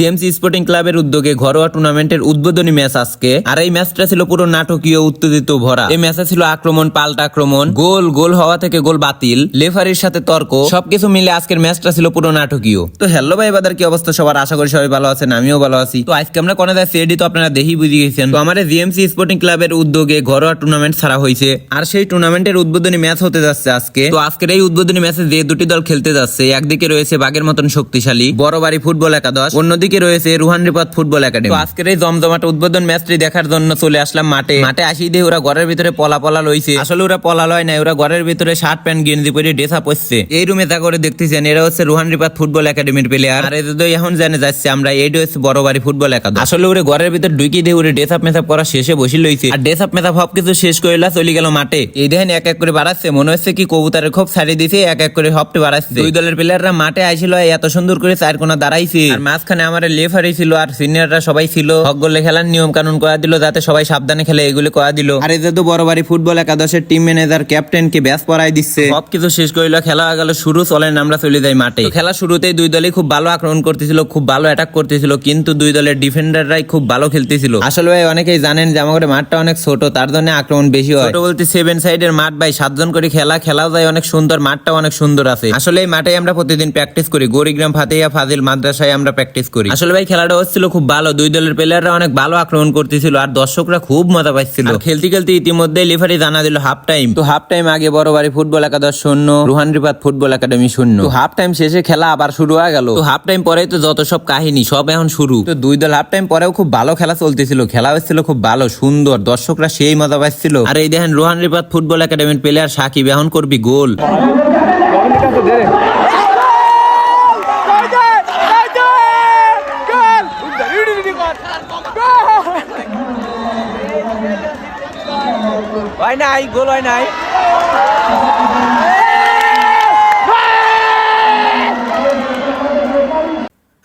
GMC sporting ক্লাবের উদ্যোগে ঘরোয়া টুর্নামেন্টের উদ্বোধনী ম্যাচ আজকে। আর এই ম্যাচটা ছিল পুরো নাটকীয়, উত্তেজিত ভরা। এই ম্যাচে ছিল আক্রমণ, পাল্টা আক্রমণ, গোল গোল হওয়া থেকে গোল বাতিল লেফারির সাথে তর্ক, সবকিছু মিলে আজকের ম্যাচটা ছিল পুরো নাটকীয়। তো হ্যালো ভাই বাদার কি অবস্থা? সবার আশা করি সবাই ভালো আছেন, আমিও ভালো আছি। তো আজকে আমরা কোনে যাচ্ছি এডি তো আপনারা দেখি বুঝে গেছেন। তো আমাদের জিএমসি স্পোর্টিং ক্লাবের উদ্যোগে ঘরোয়া টুর্নামেন্ট ছাড়া হয়েছে। আর সেই টুর্নামেন্টের উদ্বোধনী ম্যাচ হতে যাচ্ছে আজকে। তো আজকের এই উদ্বোধনী ম্যাচে যে দুটি দল খেলতে যাচ্ছে, একদিকে রয়েছে বাঘের মতন শক্তিশালী বড় বাড়ি ফুটবল একাদশ, অন্যদিকে রয়েছে রুহান রিপাত ফুটবল একাডেমি। আজকের এই জমজমাট উদ্বোধন ম্যাচটি দেখার জন্য চলে আসলাম মাঠে। মাঠে আসি দিয়ে ওরা ঘরের ভিতরে পলা পলা লইছে। আসলে ওরা পলা লয় না ওরা ঘরের ভিতরে শার্ট প্যান্ট গেঞ্জি পরে ড্রেস আপ হচ্ছে এই রুমে যা করে দেখতেছেন এরা হচ্ছে রুহান রিপাত ফুটবল একাডেমির প্লেয়ার আর এদের এখন জানে যাচ্ছে আমরা এইটা হচ্ছে বড় বাড়ি ফুটবল একাদশ। আসলে ওরে ঘরের ভিতরে ঢুকিয়ে দিয়ে ওরে ড্রেস আপ মেসাপ করা শেষে বসে লইছে। আর ড্রেস আপ মেসাপ সব কিছু শেষ করিলা চলে গেল মাঠে। এই দেখেন এক এক করে বাড়াচ্ছে মনে হচ্ছে কি কবুতরের খুব ছাড়িয়ে দিছে এক এক করে হপটে বাড়াচ্ছে। দুই দলের প্লেয়াররা মাঠে আইছিল এত সুন্দর করে চার কোনা দাঁড়াইছে। আর মাঝখানে আমার লেফারি ছিল আর সিনিয়ররা সবাই ছিল। হকগোলে খেলার নিয়ম কানুন করা দিল যাতে সবাই সাবধানে খেলে এগুলো করা দিল। আর যে তো বড় বাড়ি ফুটবল একাদশের টিম ম্যানেজার ক্যাপ্টেন কে ব্যাস পড়াই দিচ্ছে। সব কিছু শেষ করিল খেলা হয়ে গেল শুরু চলেন আমরা চলে যাই মাঠে। খেলা শুরুতেই দুই দলই খুব ভালো আক্রমণ করতেছিল খুব ভালো অ্যাটাক করতেছিল কিন্তু দুই দলের ডিফেন্ডাররাই খুব ভালো খেলতেছিল। আসলে ভাই অনেকেই জানেন যে আমাদের মাঠটা অনেক ছোট তার জন্য আক্রমণ বেশি হয়। ছোট বলতে সেভেন সাইডের মাঠ ভাই সাতজন করে খেলা খেলাও যায় অনেক সুন্দর মাঠটা অনেক সুন্দর আছে। আসলে এই মাঠে আমরা প্রতিদিন প্র্যাকটিস করি গরিগ্রাম ফাতেয়া ফাজিল মাদ্রাসায় আমরা প্র্যাকটিস করি। আসলে ভাই খেলাটা হচ্ছিল খুব ভালো। দুই দলের প্লেয়াররা অনেক ভালো আক্রমণ করতেছিল আর দর্শকরা খুব মজা পাচ্ছিল আর খেলতে খেলতে ইতিমধ্যে লিফারি জানা দিল হাফ টাইম তো হাফ টাইম আগে বড় বাড়ি ফুটবল একাদশ শূন্য রুহান রিপাত ফুটবল একাডেমি শূন্য। তো হাফ টাইম শেষে খেলা আবার শুরু হয়ে গেল। তো হাফ টাইম পরেই তো যত সব কাহিনী সব এখন শুরু। তো দুই দল হাফ টাইম পরেও খুব ভালো খেলা চলতেছিল। খেলা হচ্ছিল খুব ভালো সুন্দর দর্শকরা সেই মজা পাচ্ছিল আর এই দেখেন রোহান রিপাত ফুটবল একাডেমির প্লেয়ার সাকিব এখন করবি গোল। হয় নাই গোল হয় নাই।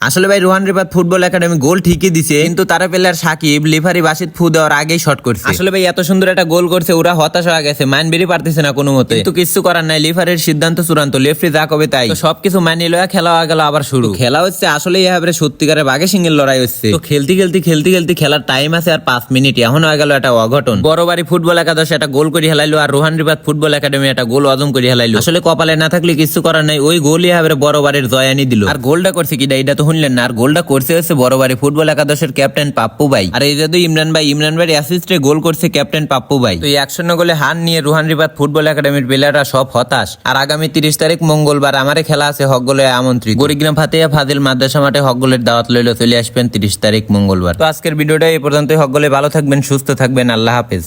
আসলে ভাই Rohan Ripat football academy goal ঠিকই দিছে কিন্তু তারা প্লেয়ার সাকিব লিভারি বাসিত ফু দেওয়ার আগেই শট করছে। আসলে ভাই এত সুন্দর একটা গোল করছে ওরা হতাশ হয়ে গেছে মান বেরিয়ে পারতেছে না কোনো মতে। কিন্তু কিছু করার নাই লিভারের সিদ্ধান্ত চূড়ান্ত লেফটি যা কবে তাই। সবকিছু মানিয়ে লয়া খেলা হয়ে গেল আবার শুরু। খেলা হচ্ছে আসলে এভাবে সত্যিকারের বাঘে সিঙ্গেল লড়াই হচ্ছে। তো খেলতে খেলতে খেলতে খেলতে খেলার টাইম আছে আর পাঁচ মিনিট এখন হয়ে গেল একটা অঘটন। বড় বাড়ি ফুটবল একাদশ একটা গোল করে হেলাইলো আর রোহান রিপাত ফুটবল একাডেমি একটা গোল অজম করে হেলাইলো। আসলে কপালে না থাকলে কিছু করার নাই ওই গোলই এভাবে বড় বাড়ির জয়ানি দিল। আর গোলটা করছে কি এটা তো শুনলেন আর গোলটা করছে হচ্ছে বড় বাড়ি ফুটবল একাদশের ক্যাপ্টেন পাপ্পু ভাই। আর যে তো ইমরান ভাই ইমরান ভাই অ্যাসিস্টে গোল করছে ক্যাপ্টেন পাপ্পু ভাই। তো এই এক গোলে হার নিয়ে রুহান রিবাদ ফুটবল একাডেমির প্লেয়াররা সব হতাশ। আর আগামী তিরিশ তারিখ মঙ্গলবার আমারে খেলা আছে হকগোলে আমন্ত্রিত। গরিগ্রাম ফাতিয়া ফাজিল মাদ্রাসা মাঠে হকগোলের দাওয়াত লইলে, চলে আসবেন তিরিশ তারিখ মঙ্গলবার। তো আজকের ভিডিওটা এই পর্যন্তই। হকগোলে ভালো থাকবেন, সুস্থ থাকবেন। আল্লাহ হাফেজ।